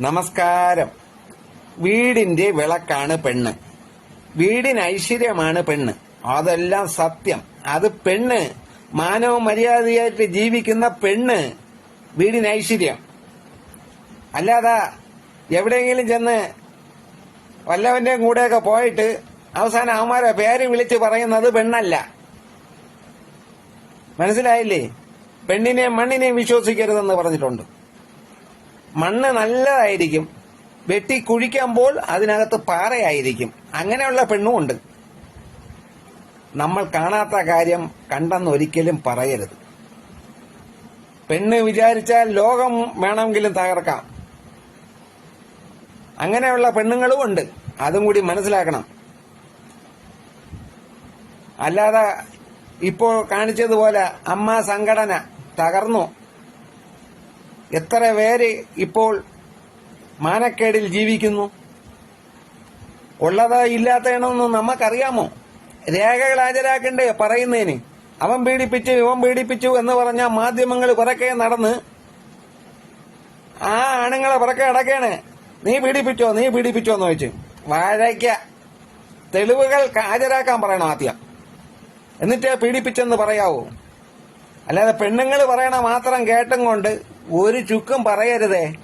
നമസ്കാരം. വീടിന്റെ വിളക്കാണ് പെണ്ണ്. വീടിന് ഐശ്വര്യമാണ് പെണ്ണ്. അതെല്ലാം സത്യം. അത് പെണ്ണ്. മാനവ മര്യാദയായിട്ട് ജീവിക്കുന്ന പെണ്ണ്. വീടിന് ഐശ്വര്യം. അല്ലാതെ എവിടെയെങ്കിലും ചെന്ന് വല്ലവന്റെയും കൂടെയൊക്കെ പോയിട്ട് അവസാനം അവന്മാരെ പേര് വിളിച്ച് പറയുന്നത് പെണ്ണല്ല. മനസ്സിലായില്ലേ? പെണ്ണിനെയും മണ്ണിനെയും വിശ്വസിക്കരുതെന്ന് പറഞ്ഞിട്ടുണ്ട്. മണ്ണ് നല്ലതായിരിക്കും. വെട്ടി കുഴിക്കുമ്പോൾ അതിനകത്ത് പാറയായിരിക്കും. അങ്ങനെയുള്ള പെണ്ണുമുണ്ട് നമ്മൾ കാണാത്ത കാര്യം കണ്ടെന്നൊരിക്കലും പറയരുത്. പെണ്ണ് വിചാരിച്ചാൽ ലോകം വേണമെങ്കിലും തകർക്കാം. അങ്ങനെയുള്ള പെണ്ണുങ്ങളും ഉണ്ട്. അതും കൂടി മനസ്സിലാക്കണം. അല്ലാതെ ഇപ്പോൾ കാണിച്ചതുപോലെ അമ്മ സംഘടന തകർന്നു. എത്ര പേര് ഇപ്പോൾ മാനക്കേടിൽ ജീവിക്കുന്നു? ഉള്ളതാ ഇല്ലാത്തതാണെന്ന് നമുക്കറിയാമോ? രേഖകൾ ഹാജരാക്കണ്ടേ പറയുന്നതിന്? അവൻ പീഡിപ്പിച്ചു ഇവൻ പീഡിപ്പിച്ചു എന്ന് പറഞ്ഞ മാധ്യമങ്ങൾ കുറക്കെ നടന്ന് ആ ആണുങ്ങളെ പുറക്കെ അടക്കാണ് നീ പീഡിപ്പിച്ചോ നീ പീഡിപ്പിച്ചോ എന്ന് ചോദിച്ചു. വാഴയ്ക്ക തെളിവുകൾ ഹാജരാക്കാൻ പറയണം ആദ്യം. എന്നിട്ട് പീഡിപ്പിച്ചെന്ന് പറയാവൂ. അല്ലാതെ പെണ്ണുങ്ങൾ പറയണ മാത്രം കേട്ടും കൊണ്ട് ഒരു ചുക്കും പറയരുതേ.